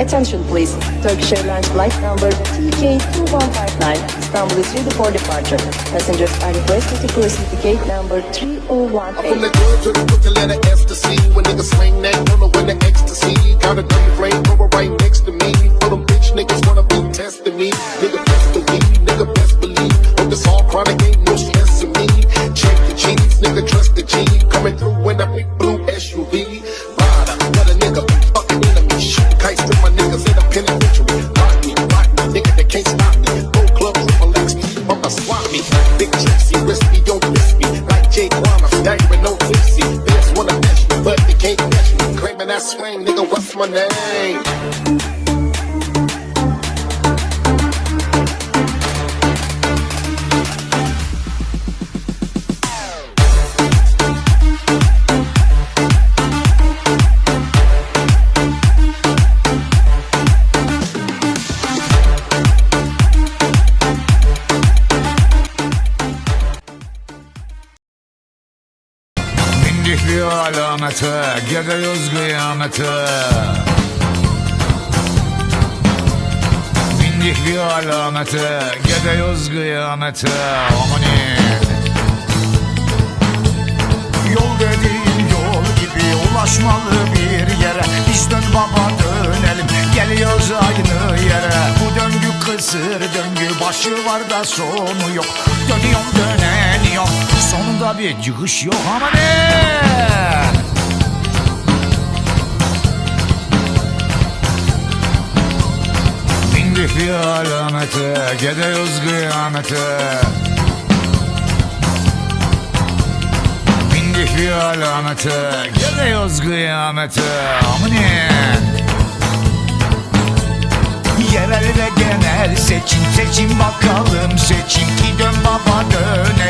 Attention please. Turkish Airlines flight number TK2159 Istanbul is ready for departure. Passengers are requested to proceed to gate number I'm from 3018. the to the. When niggas that, when the ecstasy. Flame right next to me. For them bitch niggas wanna me. Nigga, best the weed, nigga, best believe. No me. Check the cheese, nigga, trust the G. Coming through in a big blue SUV. That swing, nigga, what's my name? Bindik bir alamete, gidiyoruz kıyamete. Bindik bir alamete, gidiyoruz kıyamete. Amanin. Yol dediğin yol gibi ulaşmalı bir yere Biz dön baba dönelim geliyoruz aynı yere Bu döngü kısır döngü başı var da sonu yok Dönüyorum döneniyorum sonunda bir çıkış yok ama ne? Bindik bir alamete gidiyoruz kıyamete Bindik bir alamete Gidiyoruz kıyamete Aminin Yerel ve genel seçim seçim bakalım. Seçim ki dön baba dönelim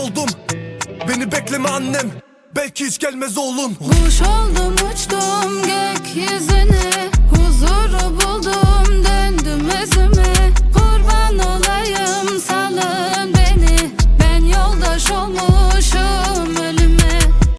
oldum. Beni bekleme annem. Belki hiç gelmez oğlum. Kuş oldum uçtum gökyüzüne